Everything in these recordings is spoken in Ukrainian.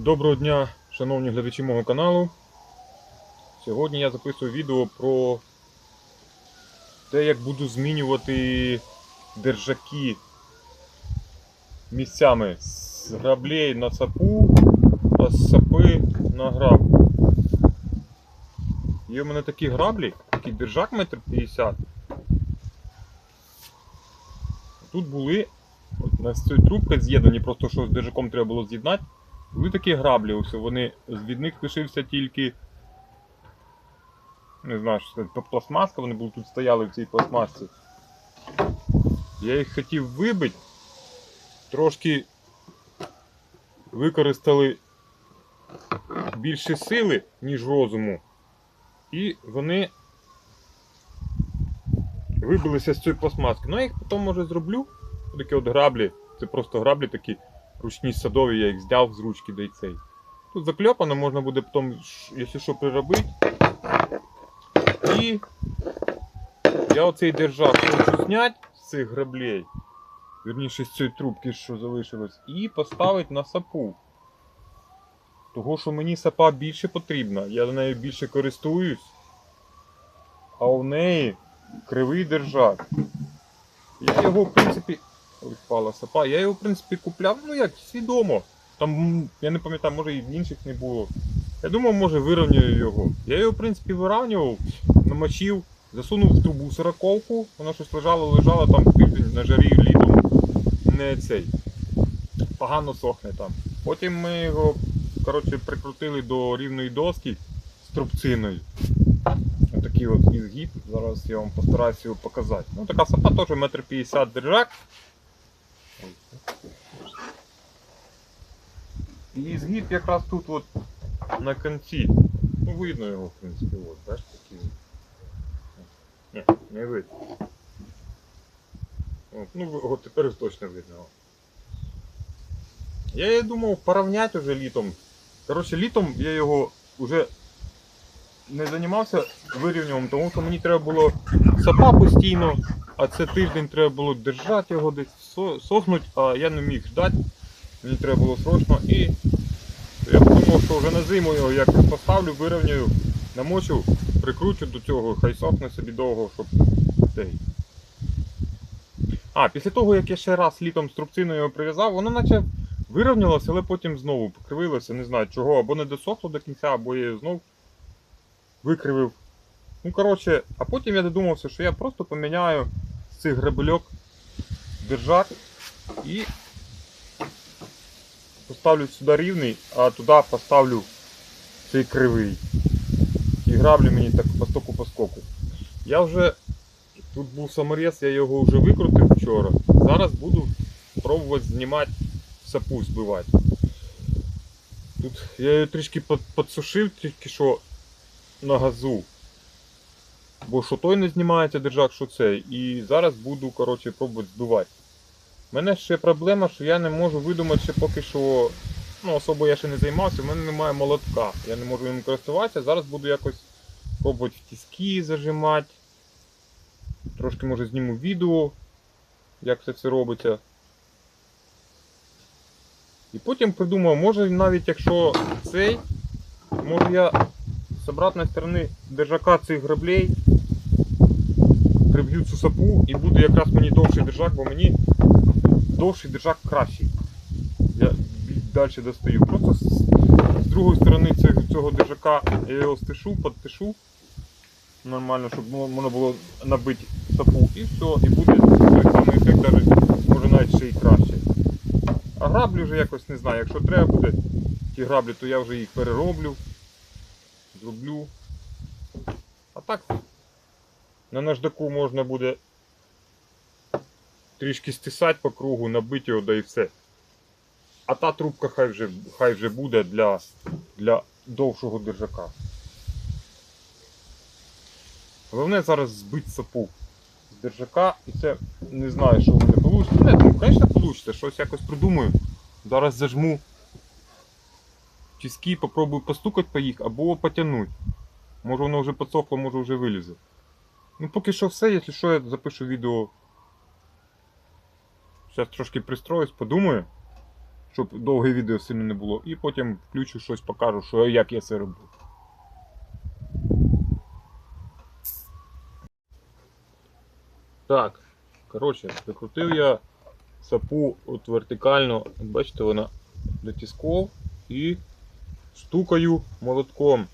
Доброго дня, шановні глядачі мого каналу. Сьогодні я записую відео про те, як буду змінювати держаки місцями з граблей на сапу, а з сапи на граб. Є в мене такі граблі, такий держак метр 50. Тут були на цій трубка з'єднані, просто що з держаком треба було з'єднати. Були такі граблі, ось вони від них лишився тільки. Не знаю, що це пластмаска, вони тут стояли в цій пластмасці. Я їх хотів вибити, трошки використали більше сили, ніж розуму. І вони вибилися з цієї пластмаски. Ну я їх потім може зроблю. Такі от граблі. Це просто граблі такі ручні садові, я їх зняв з ручки да й цей. Тут закльопано, можна буде потім, якщо що, приробити. І я оцей держак хочу зняти з цих граблей, вірніше з цієї трубки, що залишилось, і поставити на сапу. Того, що мені сапа більше потрібна, я нею більше користуюсь, а у неї кривий держак. Я його, в принципі, Ой, впала сапа. Я його, в принципі, купляв, ну як, свідомо. Там, я не пам'ятаю, може і в інших не було. Я думав, може вирівнюю його. Я його, в принципі, вирівнював, намочив, засунув в трубу сороковку, воно щось лежало, лежало там тиждень на жарі літом. Не цей. Погано сохне там. Потім ми його коротше, прикрутили до рівної доски з трубциною. Отакий от ізгиб. Зараз я вам постараюся його показати. Ну, така сапа теж метр п'ятдесят держак. І згиб якраз тут от на кінці. Ну, видно його, в принципі, от, бачиш, такий. Ні, не видно. От, ну, от тепер точно видно. Я і думав порівняти вже літом. Коротше, літом я його вже не займався вирівнюванням, тому що мені треба було сапа постійно, а це тиждень треба було держати його десь со- сохнуть, а я не міг ждати. Мені треба було срочно і я подумав, що вже на зиму його якось поставлю, вирівнюю, намочу, прикручу до цього, хай сохне собі довго, щоб цей. А, після того, як я ще раз літом з трубциною його прив'язав, воно наче вирівнялося, але потім знову покривилося, не знаю чого, або не досохло до кінця, або я його знов викривив. Ну, коротше, а потім я додумався, що я просто поміняю з цих грабельок держак і поставлю сюди рівний, а туди поставлю цей кривий. І граблю мені так по стоку по скоку. Я вже тут був саморез, я його вже викрутив вчора. Зараз буду пробувати знімати сапу збивати. Тут я її трішки підсушив, тільки що на газу. Бо що той не знімається держак, що цей. І зараз буду коротше, пробувати збивати. Мене ще проблема, що я не можу видумати ще поки що. Ну, особо я ще не займався, в мене немає молотка. Я не можу ним користуватися. Зараз буду якось пробувати тіски зажимати. Трошки може зніму відео, як це все робиться. І потім придумав, може навіть якщо цей, може я з обратної сторони держака цих граблей приб'ю цю сапу і буде якраз мені довший держак, бо мені довший держак кращий. Я далі достаю. Просто з, з другої сторони цього, цього держака я його стишу, підтишу. Нормально, щоб мо- можна було набити сапу і все, і буде той самий ефект, може навіть ще й краще. А граблі вже якось не знаю. Якщо треба буде ті граблі, то я вже їх перероблю, зроблю. А так на наждаку можна буде трішки стисати по кругу, набити його, да і все. А та трубка хай вже, хай вже буде для, для довшого держака. Головне зараз збити сапу з держака і це не знаю, що мене вийде. Не, ну, звісно, вийде, щось якось придумаю. Зараз зажму тиски, попробую постукати по їх або потягнути. Може воно вже підсохло, може вже вилізе. Ну поки що все, якщо що, я запишу відео. Зараз трошки пристроюсь, подумаю. щоб довге відео сильно не було. І потім включу щось, покажу, що як я це роблю. Так, коротше, прикрутив я сапу от вертикально, бачите, вона до тисков і штукаю молотком.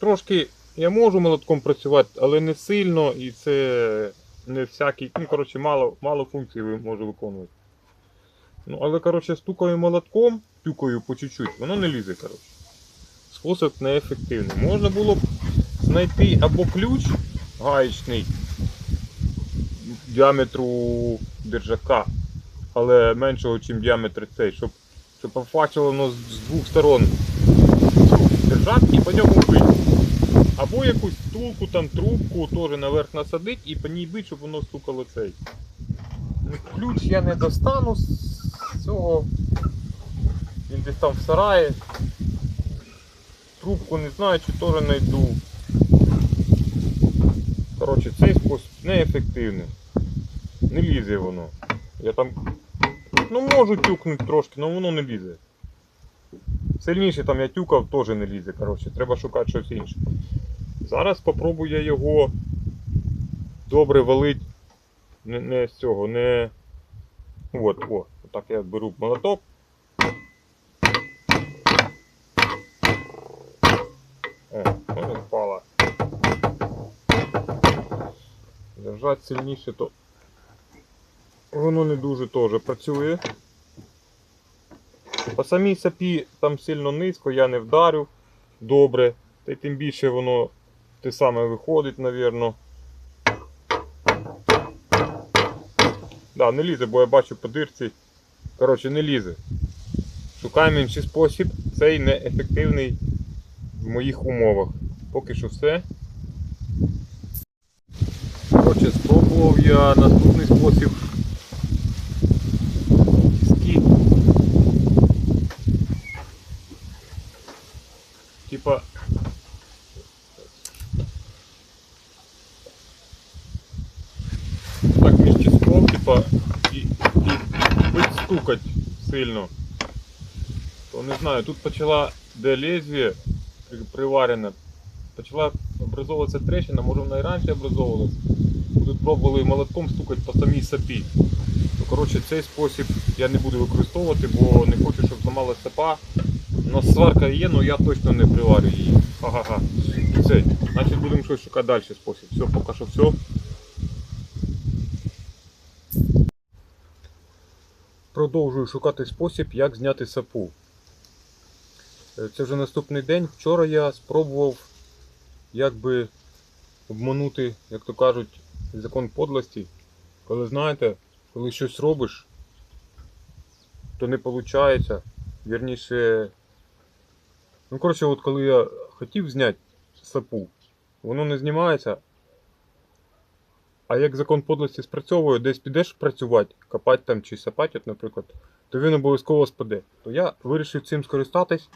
Трошки я можу молотком працювати, але не сильно і це не всякий. Ну, коротше, мало, мало функцій можу виконувати. Ну, але, коротше, стукаю молотком, тюкаю по чуть-чуть, воно не лізе, коротше. Спосіб неефективний. Можна було б знайти або ключ гаечний діаметру держака, але меншого, ніж діаметр цей, щоб, щоб пофачило воно з двох сторон держак і по ньому бити. Або якусь втулку, там трубку теж наверх насадить і по ній бить, щоб воно стукало цей. Ключ я не достану з цього. Він десь там в сараї. Трубку не знаю, чи теж знайду. Коротше, цей спосіб неефективний. Не лізе воно. Я там. Ну можу тюкнути трошки, але воно не лізе. Сильніше там я тюкав, теж не лізе. Коротше, треба шукати щось інше. Зараз спробую я його добре валить. Не, не з цього, не. От, о, так я беру молоток. О, воно впала. Держать сильніше, то воно не дуже теж працює. По самій сапі там сильно низько, я не вдарю добре, та й тим більше воно те саме виходить, навірно. Да, не лізе, бо я бачу по дирці. Коротше, не лізе. Шукаємо інший спосіб. Цей неефективний в моїх умовах. Поки що все. Коротше, спробував я наступний спосіб. Тиски. Типа. Так між тиском, типа, і, і бить стукать сильно. То не знаю, тут почала, де лезвие при- приварене, почала образовуватися трещина, може вона і раніше образовувалась. Тут пробували молотком стукати по самій сапі. Ну, коротше, цей спосіб я не буду використовувати, бо не хочу, щоб зламалася сапа. У нас сварка є, але я точно не приварю її. І. Значить будемо щось шукати далі спосіб. Все, поки що все. Продовжую шукати спосіб, як зняти сапу. Е, Це вже наступний день. Вчора я спробував якби обманути, як то кажуть, закон подлості. Коли знаєте, коли щось робиш, то не виходить. Вірніше. Ну, коротше, от коли я хотів зняти сапу, воно не знімається. А як закон подлості спрацьовує, десь підеш працювати, копати там чи сапати, наприклад, то він обов'язково спаде. То я вирішив цим скористатись.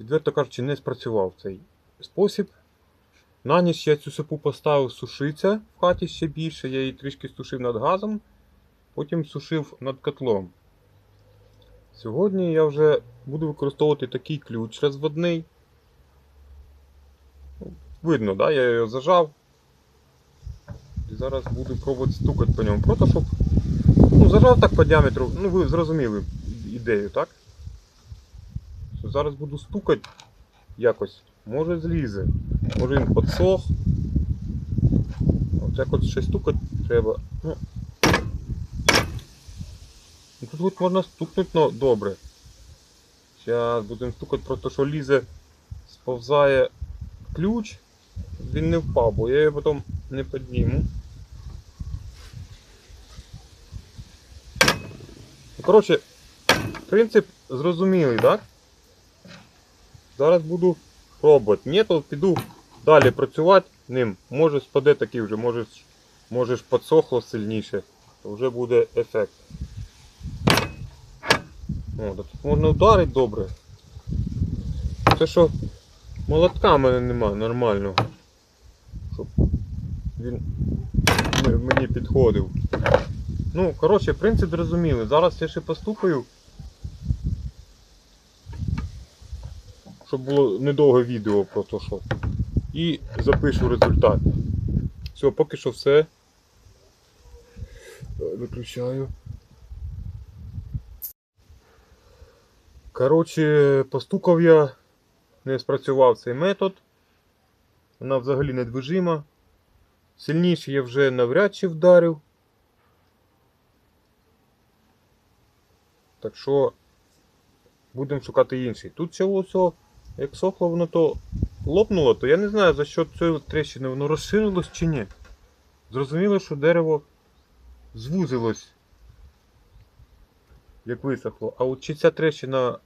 Відверто кажучи, не спрацював цей спосіб. На ніч я цю сапу поставив сушиться в хаті ще більше, я її трішки сушив над газом, потім сушив над котлом. Сьогодні я вже буду використовувати такий ключ розводний. Ну, Видно, да? я його зажав. Зараз буду пробувати стукати по ньому. Просто щоб. Ну, зажав так по діаметру, ну ви зрозуміли ідею, так? Що зараз буду стукати якось. Може злізе. Може він підсох. От якось щось стукати треба. Ну. Ну, Тут хоч можна стукнути ну, добре. Зараз будемо стукати просто, що лізе, сповзає ключ. Він не впав, бо я його потім не підніму. Коротше, принцип зрозумілий, так? Зараз буду пробувати. Ні, то піду далі працювати ним. Може спаде такий вже, може, може ж підсохло сильніше, то вже буде ефект. О, тут можна вдарити добре. Це що молотка в мене немає нормального. Щоб він мені підходив. Ну, коротше, принцип зрозуміли. Зараз я ще постукаю. Щоб було недовге відео просто що. І запишу результат. Все, поки що все. Виключаю. Коротше, постукав я, не спрацював цей метод. Вона взагалі недвижима. Сильніше я вже навряд чи вдарив. Так що будемо шукати інший. Тут ще ось, як сохло воно то лопнуло, то я не знаю за що цієї тріщини воно розширилось чи ні. Зрозуміло, що дерево звузилось, як висохло. А от чи ця тріщина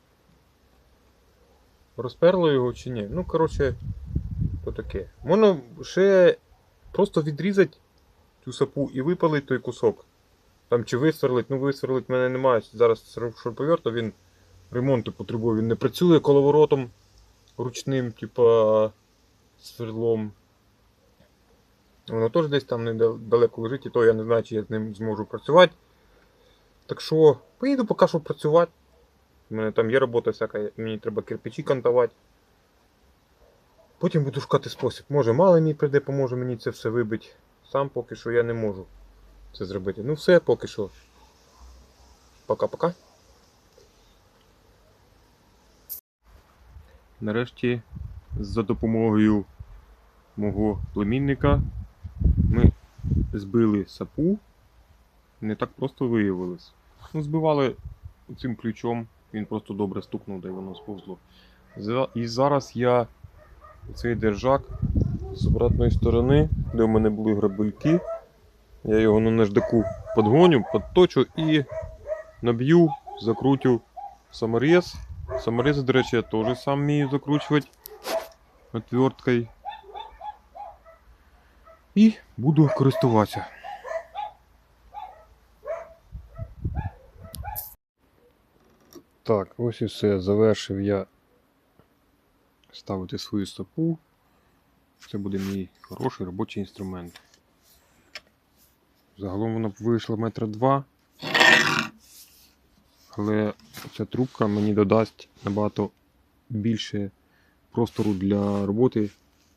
розперла його чи ні? Ну, коротше, то таке. Можна ще просто відрізати цю сапу і випалити той кусок. Там чи висверлить, ну висверлить мене немає. Зараз шуруповерт, а він ремонту потребує. Він не працює коловоротом ручним, типа сверлом. Воно теж десь там недалеко лежить, і то я не знаю, чи я з ним зможу працювати. Так що, поїду поки що працювати. У мене там є робота всяка, мені треба кирпичі кантувати. Потім буду шукати спосіб. Може малий мій прийде, поможе мені це все вибити. Сам поки що я не можу це зробити. Ну все, поки що. Пока-пока. Нарешті за допомогою мого племінника ми збили сапу. Не так просто виявилось. Ну, збивали цим ключом, він просто добре стукнув, де воно сповзло. І зараз я цей держак з обратної сторони, де у мене були грабельки, я його на наждаку подгоню, подточу і наб'ю, закрутю саморез. Саморез, до речі, я теж сам вмію закручувати отверткою. І буду користуватися. Так, ось і все. Завершив я ставити свою стопу. Це буде мій хороший робочий інструмент. Загалом воно б вийшло метра два. Але ця трубка мені додасть набагато більше простору для роботи,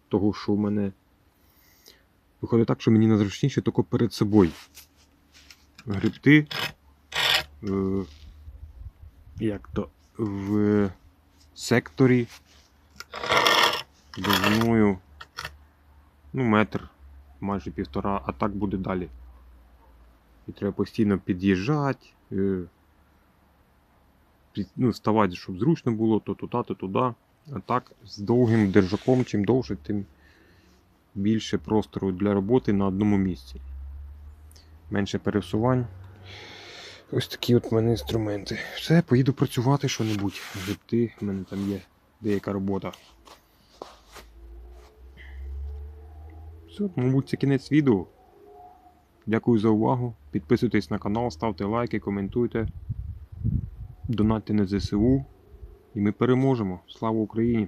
того що в мене виходить так, що мені незручніше тільки перед собою грибти. Е, як то в секторі довжиною ну, метр, майже півтора, а так буде далі. І треба постійно під'їжджати, е, ну, вставати, щоб зручно було, то туди, то туди. А так з довгим держаком, чим довше, тим більше простору для роботи на одному місці. Менше пересувань. Ось такі от в мене інструменти. Все, поїду працювати що-небудь. Грибти, в мене там є деяка робота. Все, мабуть, це кінець відео. Дякую за увагу. Підписуйтесь на канал, ставте лайки, коментуйте. Донатьте на ЗСУ. І ми переможемо. Слава Україні!